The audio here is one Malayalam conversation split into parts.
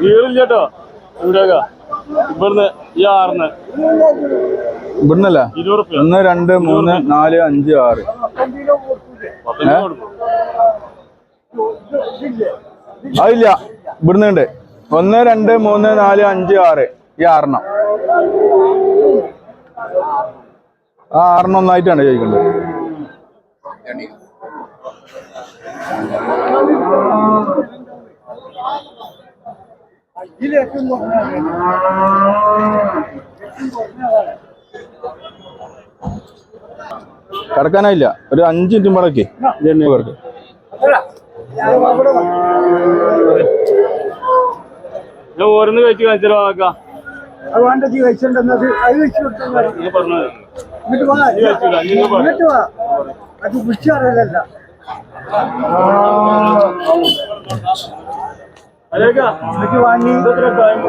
വീടില്ലേട്ടോ ഇവിടെയൊക്കെ. ഇവിടുന്ന് ഈ ആറിന്. ഇവിടുന്നല്ല. ഒന്ന് രണ്ട് മൂന്ന് നാല് അഞ്ച് ആറ്. അതില്ല ഇവിടുന്ന് ഉണ്ട്. ഒന്ന് രണ്ട് മൂന്ന് നാല് അഞ്ച് ആറ്. ഈ ആറെണ്ണം. ആ ആറെണ്ണം ഒന്നായിട്ടാണ് ചോദിക്കേണ്ടത്. കടക്കാനായില്ല. ഒരു അഞ്ച് മിനിറ്റും മുടക്കി ഞാൻ ഓരോന്ന് കഴിച്ച് കാണിച്ചാലോ ആക്കാം. അത് നീ ജീ കഴിച്ചിട്ടുണ്ടെന്നത് അത് വെച്ചു പറഞ്ഞത് ഇങ്ങോട്ട് വാ. ഇങ്ങോട്ട് വാ. അത് വിളിച്ചു അറിയില്ലല്ല അല്ലേക്കാ ഇങ്ങോട്ട് വാങ്ങി. കായം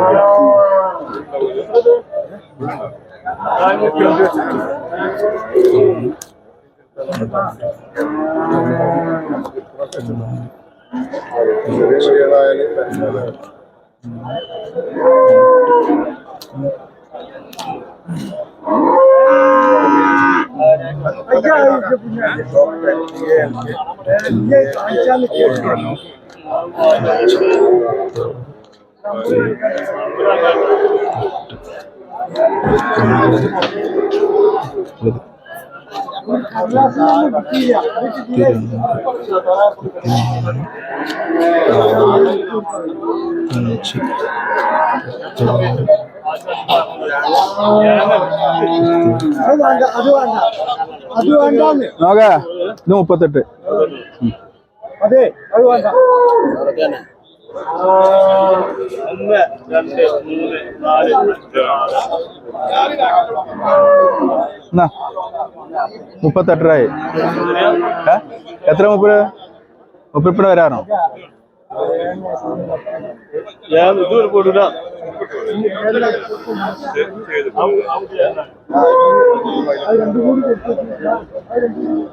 Çık. നോക്കേ ഇത് മുപ്പത്തെട്ട്. അതെ അത് വേണ്ട. ഒന്ന് രണ്ട് മൂന്ന് നാല് അഞ്ച് ആറ് എന്നാ മുപ്പത്തെട്ടരായി എത്ര മുപ്പത് മുപ്പത് വരാനോ? ഞാൻ ഇത് കൊടുക്കൂല ഏത് കന്നവലി കൂടി കൊടുത്തിട്ടില്ല. അത് രണ്ടും കൂടി.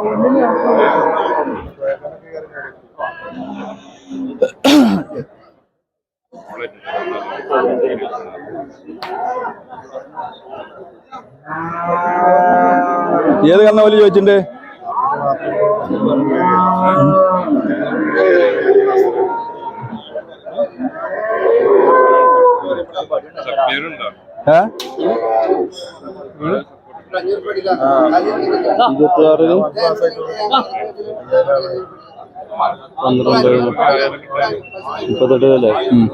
ഒന്നിന് ഏത് കന്ന പോലെ ചോദിച്ചിട്ടുണ്ട് ഏ? ഇരുപത്തിയാറിന് പന്ത്രണ്ട് മുപ്പത്തെട്ട് അല്ലേ ഉം.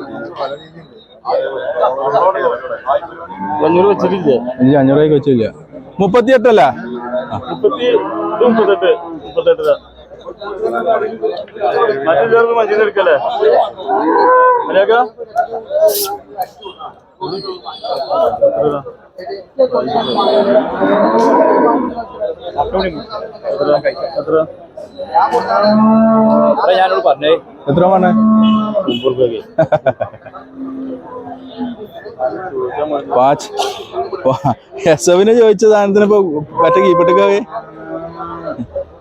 അഞ്ഞൂറ് വെച്ചിട്ടില്ലേ എനിക്ക് അഞ്ഞൂറ് രൂപയ്ക്ക് വെച്ചില്ല. മുപ്പത്തിയെട്ടല്ലേ? മുപ്പത്തി മുപ്പത്തെട്ട് മുപ്പത്തെട്ട്. മറ്റു ചേർക്ക് മഞ്ചിന്ന് എടുക്കല്ലേ? എത്ര ഞാനോട് പറഞ്ഞേ എത്ര പറഞ്ഞേ മുപ്പത് രൂപയ്ക്ക് വാച്ച്. എസ് എഫിന് ചോദിച്ച സാധനത്തിന് ഇപ്പൊ മറ്റേ കീപ്പട്ടക്കാവേ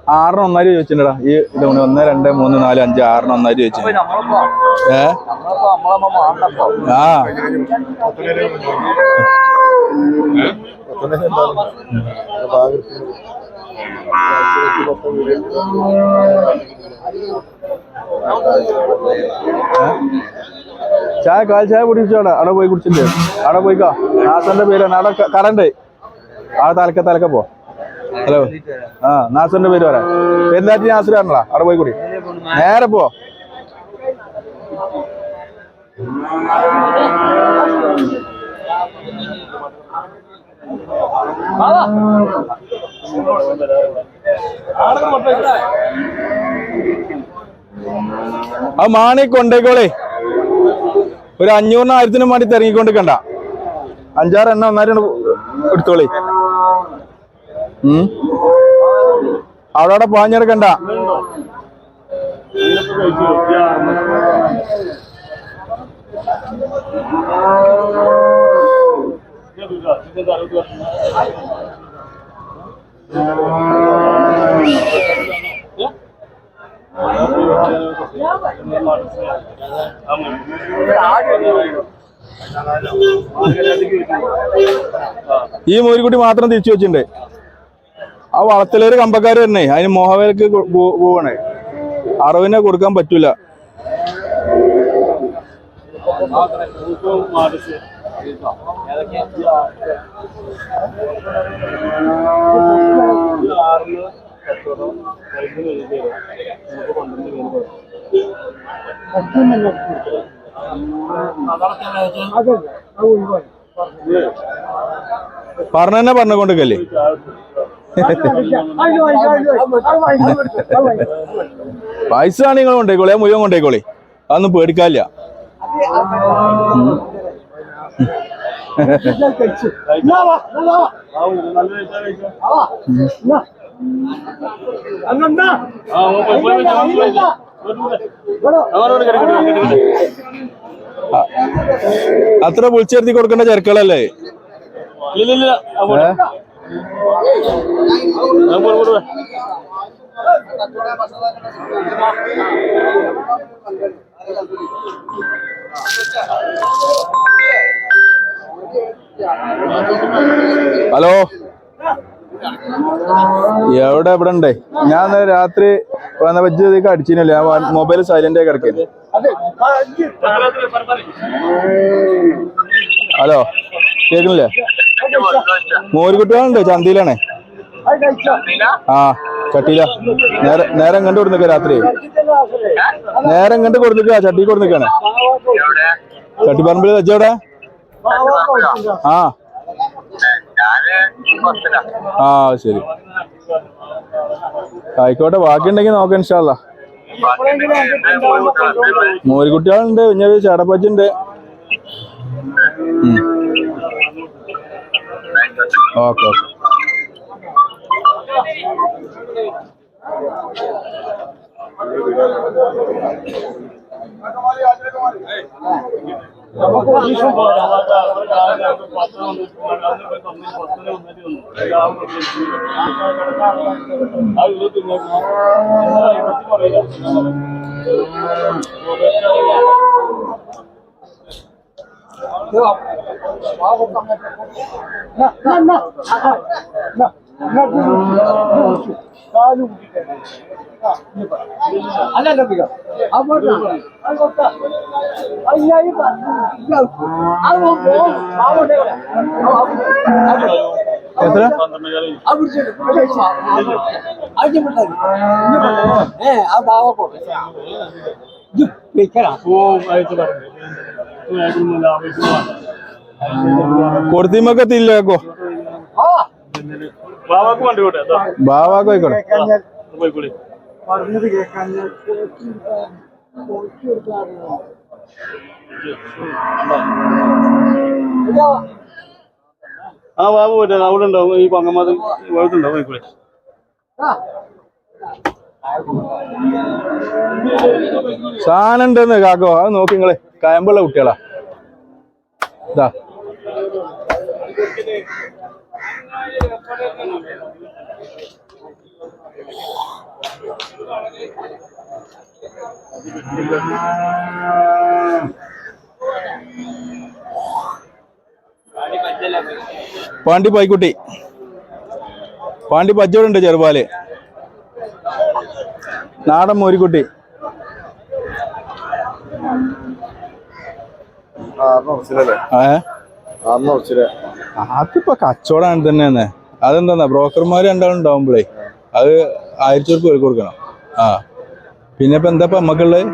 ആറിന് ഒന്നായിരം ചോദിച്ചിട്ടുണ്ടാ ഈ ഇത് ഒന്ന് രണ്ട് മൂന്ന് നാല് അഞ്ച് ആറിന് ഒന്നായിരം ചോദിച്ചു ഏ? ആ. ചായ കാൽ ചായ കുടിച്ചോടാ അവിടെ പോയി കുടിച്ചില്ലേ അവിടെ പോയിക്കോ. ആസന്റെ പേരാണ് അവിടെ കറണ്ട് അവിടെ ആ തലക്ക തലക്ക പോ. ഹലോ ആ നാസറിന്റെ പേര് പറയാം. പെരുന്നാറ്റി നാസുരാണല്ലോ അവിടെ പോയി കൂടി. നേരെ പോ. ആ മാണി കൊണ്ടേക്കോളേ. ഒരു അഞ്ഞൂറിന് ആയിരത്തിനും വേണ്ടി തിരങ്ങിക്കൊണ്ടിരിക്കണ്ട. അഞ്ചാറ് എണ്ണ ഒന്നാരും എടുത്തോളേ. അവിടെ അവിടെ പാഞ്ഞെടുക്കണ്ട. ഈ മോരിക്കുട്ടി മാത്രം തിരിച്ചു വെച്ചിട്ടുണ്ട്. ആ വളത്തിലൊരു കമ്പക്കാർ തന്നെ അതിന് മോഹവേലക്ക് പോവണേ. അറിവിനെ കൊടുക്കാൻ പറ്റൂല. പറഞ്ഞ പറഞ്ഞുകൊണ്ടിരിക്കല്ലേ? പൈസ ആണ് നിങ്ങൾ കൊണ്ടേക്കോളി മുഴുവൻ കൊണ്ടേക്കോളി അതൊന്നും പേടിക്കാല്ല. അത്ര വിളിച്ചെടുത്തി കൊടുക്കേണ്ട ചെറുക്കളല്ലേ ഇല്ല? ഹലോ. എവിടെ എവിടെ ഉണ്ടേ? ഞാൻ രാത്രി വന്ന വെച്ചതൊക്കെ അടിച്ചില്ല ഞാൻ മൊബൈൽ സൈലന്റ് ആയി കിടക്കുന്നു. ഹലോ കേൾക്കുന്നില്ലേ? മോരുകുട്ടികളുണ്ട് ചന്തയിലാണേ അത് കഴിച്ചോ? ആ ചട്ടിയില നേരെ കണ്ടു കൊടുത്തേക്ക രാത്രി. നേരം കണ്ട് കൊടുത്തേക്ക ചട്ടി കൊടുത്തേക്കാണ് ചട്ടിപ്പറമ്പിൽ വെച്ചവിടെ. ആ ആ ശരി ആയിക്കോട്ടെ ബാക്കിയുണ്ടെങ്കിൽ നോക്കാം ഇൻഷാല്ല. മോരിക്കുട്ടികളുണ്ട് പിന്നെ ചേടപ്പച്ചുണ്ട് ഓക്കെ ఓకే ఓకే అది ഇനി പറ. അല്ല അല്ല പിടിക്കാം. അങ്ങോട്ട് അങ്ങോട്ട് അയ്യായി പറഞ്ഞു കൊടുത്തിമൊക്കെ തില്ലേക്കോ ആ ബാവാക്കോ പറഞ്ഞത് കേൾക്കാൻ ബാബു പോയിട്ട് അവിടെ ഉണ്ടാവും ഈ പങ്കമാത് വെള്ളത്തുണ്ടാവും പോയിക്കോളെ. സാധനം ഉണ്ടെന്ന് കാക്കോ അത് നോക്കി നിങ്ങൾ. കയമ്പുള്ള കുട്ടികളാ. ഇതാ. പാണ്ടി പായിക്കുട്ടി. പാണ്ടി പജ്ജോടുണ്ട് ചെറുപാൽ. നാടൻ മോരിക്കുട്ടി അതിപ്പോ കച്ചവടം തന്നെയാണ്. അതെന്താ ബ്രോക്കർമാർ രണ്ടാളും ഉണ്ടാവുമ്പോഴേ അത് ആയിരത്തി ഉറുപ്പ് കൊടുക്കണം. ആ. പിന്നെ ഇപ്പൊ എന്താ നമ്മക്കുള്ളത്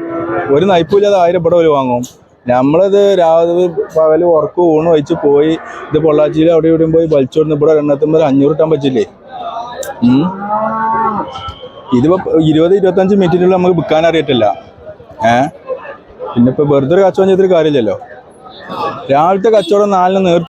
ഒരു നയിപ്പില്ലാതെ ആയിരം ഇവിടെ ഒരു വാങ്ങും. നമ്മളത് രാവിലെ പകൽ ഉറക്ക് ഊണ് വെച്ച് പോയി ഇത് പൊള്ളാച്ചിയിൽ അവിടെ ഇവിടെയും പോയി വലിച്ചോടുന്ന ഇവിടെ എണ്ണത്തുമ്പോൾ അഞ്ഞൂറ് ഇട്ടാൻ പറ്റില്ലേ? ഇതിപ്പോ ഇരുപത് ഇരുപത്തഞ്ച് മിനിറ്റിനുള്ളിൽ നമുക്ക് വിൽക്കാൻ അറിയത്തില്ല. ഏ പിന്നെ ഇപ്പൊ വെറുതെ ഒരു കച്ചവടം ചെയ്തിട്ട് കാര്യമില്ലല്ലോ. രാവിലത്തെ കച്ചവടം നാലിന് നേർ